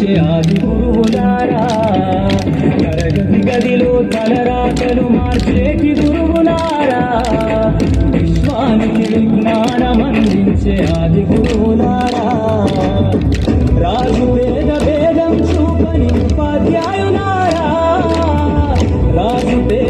అందించే ఆది గురువులారా తరగతి గదిలో తలరాతలు మార్చేటి గురువులారా విశ్వానికి విజ్ఞానం అందించే ఆది గురువులారా రాజు వేద భేదం చూపని ఉపాధ్యాయులారా రాజు వేద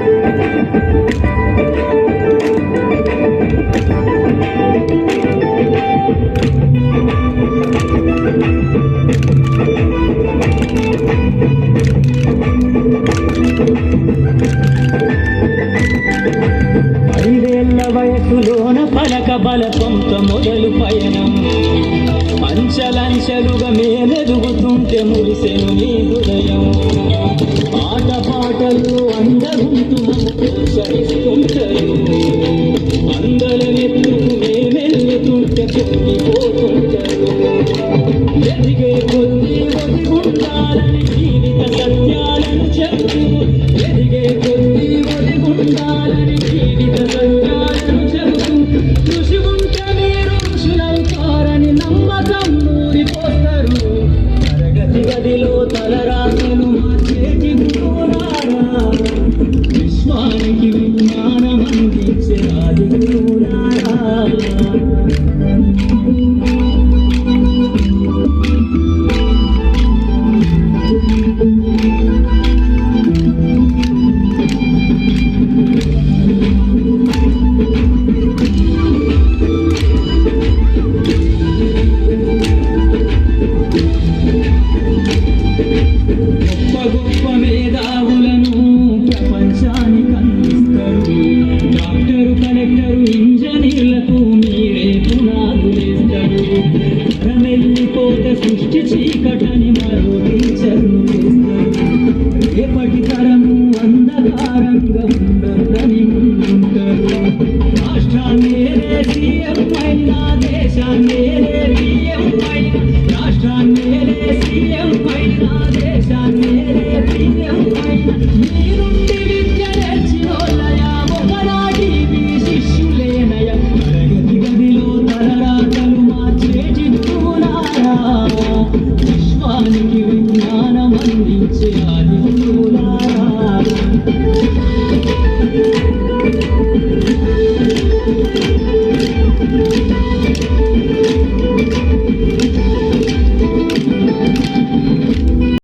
వయసులోన పలక బలపంత మొదలు పయనం. అంచలంచలుగా మేలెదుగుతుంటే మురిసెను నీ హృదయం. ఆట పాటలు అందరుంటూ ప్రోత్సహిస్తుంటారు తరగతి గదిలో తలరాతలు మార్చేటి గురువులారా విశ్వానికి విజ్ఞానం కోత సృష్టి చీకటని మరో టీచర్ను చేస్తారు రేపటి తరము అంధకారంగా ఉండదని ముందుంటారు రాష్ట్రాన్ని సీఎం దేశాన్ని రాష్ట్రాన్ని సీఎం పైన విశ్వానికి విజ్ఞానం అందించే ఆది